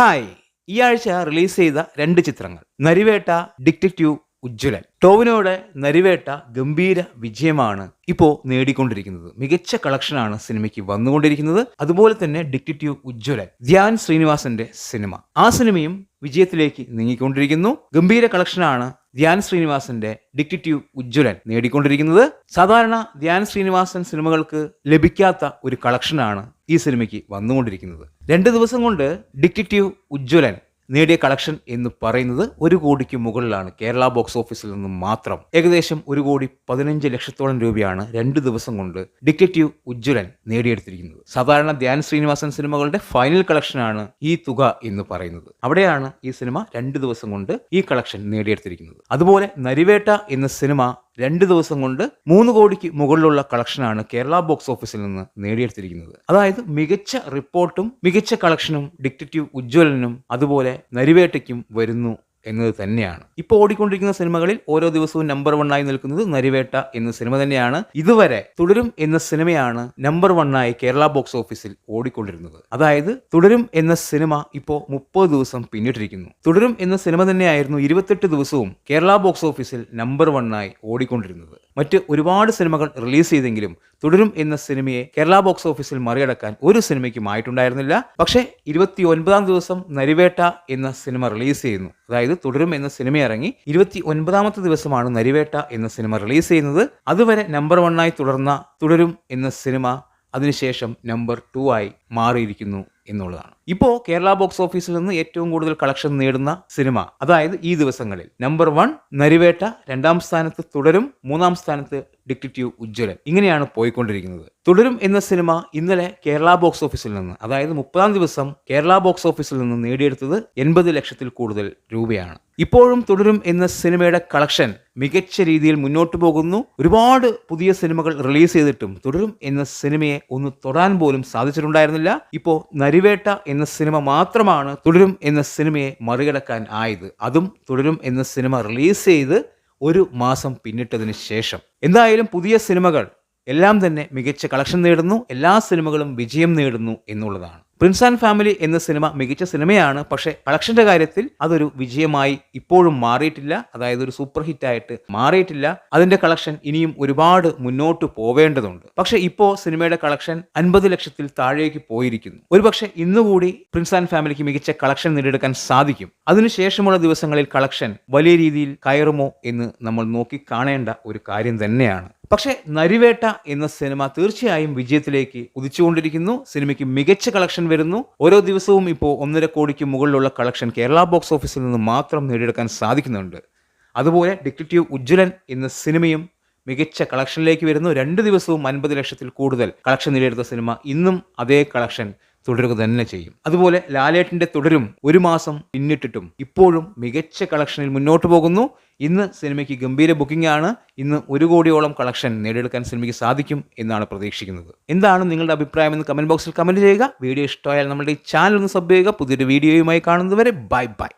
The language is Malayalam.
ഹായ്. ഈ ആഴ്ച റിലീസ് ചെയ്ത രണ്ട് ചിത്രങ്ങൾ. നരിവേട്ട ഡിറ്റക്റ്റീവ് ഉജ്ജ്വലൻ. ടോവിനോടെ നരിവേട്ട ഗംഭീര വിജയമാണ് ഇപ്പോൾ നേടിക്കൊണ്ടിരിക്കുന്നത്. മികച്ച കളക്ഷനാണ് സിനിമയ്ക്ക് വന്നുകൊണ്ടിരിക്കുന്നത്. അതുപോലെ തന്നെ ഡിറ്റക്റ്റീവ് ഉജ്ജ്വലൻ ധ്യാൻ ശ്രീനിവാസന്റെ സിനിമ. ആ സിനിമയും വിജയത്തിലേക്ക് നീങ്ങിക്കൊണ്ടിരിക്കുന്നു. ഗംഭീര കളക്ഷനാണ് ധ്യാൻ ശ്രീനിവാസന്റെ ഡിറ്റക്റ്റീവ് ഉജ്ജ്വലൻ നേടിക്കൊണ്ടിരിക്കുന്നത് സാധാരണ ധ്യാൻ ശ്രീനിവാസൻ സിനിമകൾക്ക് ലഭിക്കാത്ത ഒരു കളക്ഷനാണ് ഈ സിനിമയ്ക്ക് വന്നുകൊണ്ടിരിക്കുന്നത്. രണ്ട് ദിവസം കൊണ്ട് ഡിറ്റക്റ്റീവ് ഉജ്ജ്വലൻ നേടിയ കളക്ഷൻ എന്ന് പറയുന്നത് ഒരു കോടിക്ക് മുകളിലാണ്. കേരള ബോക്സ് ഓഫീസിൽ നിന്നും മാത്രം. ഏകദേശം ഒരു കോടി പതിനഞ്ച് ലക്ഷത്തോളം രൂപയാണ് രണ്ട് ദിവസം കൊണ്ട് ഡിറ്റക്റ്റീവ് ഉജ്ജ്വലൻ നേടിയെടുത്തിരിക്കുന്നത്. സാധാരണ ധ്യാൻ ശ്രീനിവാസൻ സിനിമകളുടെ ഫൈനൽ കളക്ഷനാണ് ഈ തുക എന്ന് പറയുന്നത്. അവിടെയാണ് ഈ സിനിമ രണ്ട് ദിവസം കൊണ്ട് ഈ കളക്ഷൻ നേടിയെടുത്തിരിക്കുന്നത്. അതുപോലെ നരിവേട്ട എന്ന സിനിമ രണ്ട് ദിവസം കൊണ്ട് മൂന്ന് കോടിക്ക് മുകളിലുള്ള കളക്ഷനാണ് കേരള ബോക്സ് ഓഫീസിൽ നിന്ന് നേടിയെടുത്തിരിക്കുന്നത്. അതായത് മികച്ച റിപ്പോർട്ടും മികച്ച കളക്ഷനും ഡിക്റ്റേറ്റീവ് ഉജ്ജ്വലനും അതുപോലെ നരിവേട്ടയ്ക്കും വരുന്നു എന്നത് തന്നെയാണ്. ഇപ്പോൾ ഓടിക്കൊണ്ടിരിക്കുന്ന സിനിമകളിൽ ഓരോ ദിവസവും നമ്പർ വൺ ആയി നിൽക്കുന്നത് നരിവേട്ട എന്ന സിനിമ തന്നെയാണ്. ഇതുവരെ തുടരും എന്ന സിനിമയാണ് നമ്പർ വൺ ആയി കേരള ബോക്സ് ഓഫീസിൽ ഓടിക്കൊണ്ടിരുന്നത്. അതായത് തുടരും എന്ന സിനിമ ഇപ്പോൾ മുപ്പത് ദിവസം പിന്നിട്ടിരിക്കുന്നു. തുടരും എന്ന സിനിമ തന്നെയായിരുന്നു ഇരുപത്തെട്ട് ദിവസവും കേരള ബോക്സ് ഓഫീസിൽ നമ്പർ വൺ ആയി ഓടിക്കൊണ്ടിരുന്നത്. മറ്റ് ഒരുപാട് സിനിമകൾ റിലീസ് ചെയ്തെങ്കിലും തുടരും എന്ന സിനിമയെ കേരള ബോക്സ് ഓഫീസിൽ മറികടക്കാൻ ഒരു സിനിമയ്ക്കും ആയിട്ടുണ്ടായിരുന്നില്ല പക്ഷേ ഇരുപത്തി ഒൻപതാം ദിവസം നരിവേട്ട എന്ന സിനിമ റിലീസ് ചെയ്യുന്നു. അതായത് തുടരും എന്ന സിനിമ ഇറങ്ങി ഇരുപത്തി ഒൻപതാമത്തെ ദിവസമാണ് നരിവേട്ട എന്ന സിനിമ റിലീസ് ചെയ്യുന്നത്. അതുവരെ നമ്പർ വണ്ണായി തുടർന്ന തുടരും എന്ന സിനിമ അതിനുശേഷം നമ്പർ ടു ആയി മാറിയിരിക്കുന്നു. എന്നുള്ളതാണ്. ഇപ്പോൾ കേരള ബോക്സ് ഓഫീസിൽ നിന്ന് ഏറ്റവും കൂടുതൽ കളക്ഷൻ നേടുന്ന സിനിമ അതായത് ഈ ദിവസങ്ങളിൽ നമ്പർ വൺ നരിവേട്ട രണ്ടാം സ്ഥാനത്ത് തുടരും മൂന്നാം സ്ഥാനത്ത് ഡിക്റ്റീവ് ഉജ്ജ്വലൻ. ഇങ്ങനെയാണ് പോയിക്കൊണ്ടിരിക്കുന്നത്. തുടരും എന്ന സിനിമ ഇന്നലെ കേരള ബോക്സ് ഓഫീസിൽ നിന്ന് അതായത് മുപ്പതാം ദിവസം കേരള ബോക്സ് ഓഫീസിൽ നിന്ന് നേടിയെടുത്തത് എൺപത് ലക്ഷത്തിൽ കൂടുതൽ രൂപയാണ്. ഇപ്പോഴും തുടരും എന്ന സിനിമയുടെ കളക്ഷൻ മികച്ച രീതിയിൽ മുന്നോട്ട് പോകുന്നു. ഒരുപാട് പുതിയ സിനിമകൾ റിലീസ് ചെയ്തിട്ടും തുടരും എന്ന സിനിമയെ ഒന്ന് തൊടാൻ പോലും സാധിച്ചിട്ടുണ്ടായിരുന്നില്ല. ഇപ്പോൾ നരിവേട്ട എന്ന സിനിമ മാത്രമാണ് തുടരും എന്ന സിനിമയെ മറികടക്കാൻ ആയത്. അതും തുടരും എന്ന സിനിമ റിലീസ് ചെയ്ത് ഒരു മാസം പിന്നിട്ടതിന് ശേഷം. എന്തായാലും പുതിയ സിനിമകൾ എല്ലാം തന്നെ മികച്ച കളക്ഷൻ നേടുന്നു. എല്ലാ സിനിമകളും വിജയം നേടുന്നു എന്നുള്ളതാണ്. പ്രിൻസ് ആൻഡ് ഫാമിലി എന്ന സിനിമ മികച്ച സിനിമയാണ്. പക്ഷേ കളക്ഷന്റെ കാര്യത്തിൽ അതൊരു വിജയമായി ഇപ്പോഴും മാറിയിട്ടില്ല. അതായത് ഒരു സൂപ്പർ ഹിറ്റ് ആയിട്ട് മാറിയിട്ടില്ല. അതിന്റെ കളക്ഷൻ ഇനിയും ഒരുപാട് മുന്നോട്ട് പോവേണ്ടതുണ്ട്. പക്ഷെ ഇപ്പോൾ സിനിമയുടെ കളക്ഷൻ അൻപത് ലക്ഷത്തിൽ താഴേക്ക് പോയിരിക്കുന്നു. ഒരുപക്ഷെ ഇന്നുകൂടി പ്രിൻസ് ആൻഡ് ഫാമിലിക്ക് മികച്ച കളക്ഷൻ നേടിയെടുക്കാൻ സാധിക്കും. അതിനുശേഷമുള്ള ദിവസങ്ങളിൽ കളക്ഷൻ വലിയ രീതിയിൽ കയറുമോ എന്ന് നമ്മൾ നോക്കി കാണേണ്ട ഒരു കാര്യം തന്നെയാണ്. പക്ഷേ നരിവേട്ട എന്ന സിനിമ തീർച്ചയായും വിജയത്തിലേക്ക് ഉദിച്ചുകൊണ്ടിരിക്കുന്നു. സിനിമയ്ക്ക് മികച്ച കളക്ഷൻ വരുന്നു. ഓരോ ദിവസവും ഇപ്പോൾ ഒന്നര കോടിക്ക് മുകളിലുള്ള കളക്ഷൻ കേരള ബോക്സ് ഓഫീസിൽ നിന്ന് മാത്രം നേടിയെടുക്കാൻ സാധിക്കുന്നുണ്ട്. അതുപോലെ ഡിറ്റക്റ്റീവ് ഉജ്ജ്വലൻ എന്ന സിനിമയും മികച്ച കളക്ഷനിലേക്ക് വരുന്നു. രണ്ട് ദിവസവും അൻപത് ലക്ഷത്തിൽ കൂടുതൽ കളക്ഷൻ നേടിയെടുത്ത സിനിമ ഇന്നും അതേ കളക്ഷൻ തുടരുക തന്നെ ചെയ്യും. അതുപോലെ ലാലേട്ടിന്റെ തുടരും ഒരു മാസം പിന്നിട്ടിട്ടും ഇപ്പോഴും മികച്ച കളക്ഷനിൽ മുന്നോട്ട് പോകുന്നു. ഇന്ന് സിനിമയ്ക്ക് ഗംഭീര ബുക്കിംഗ് ആണ്. ഇന്ന് ഒരു കോടിയോളം കളക്ഷൻ നേടിയെടുക്കാൻ സിനിമയ്ക്ക് സാധിക്കും എന്നാണ് പ്രതീക്ഷിക്കുന്നത്. എന്താണ് നിങ്ങളുടെ അഭിപ്രായം എന്ന് കമന്റ് ബോക്സിൽ കമന്റ് ചെയ്യുക. വീഡിയോ ഇഷ്ടമായാൽ നമ്മുടെ ഈ ചാനൽ ഒന്ന് സബ് ചെയ്യുക. പുതിയൊരു വീഡിയോയുമായി കാണുന്നതുവരെ ബൈ ബൈ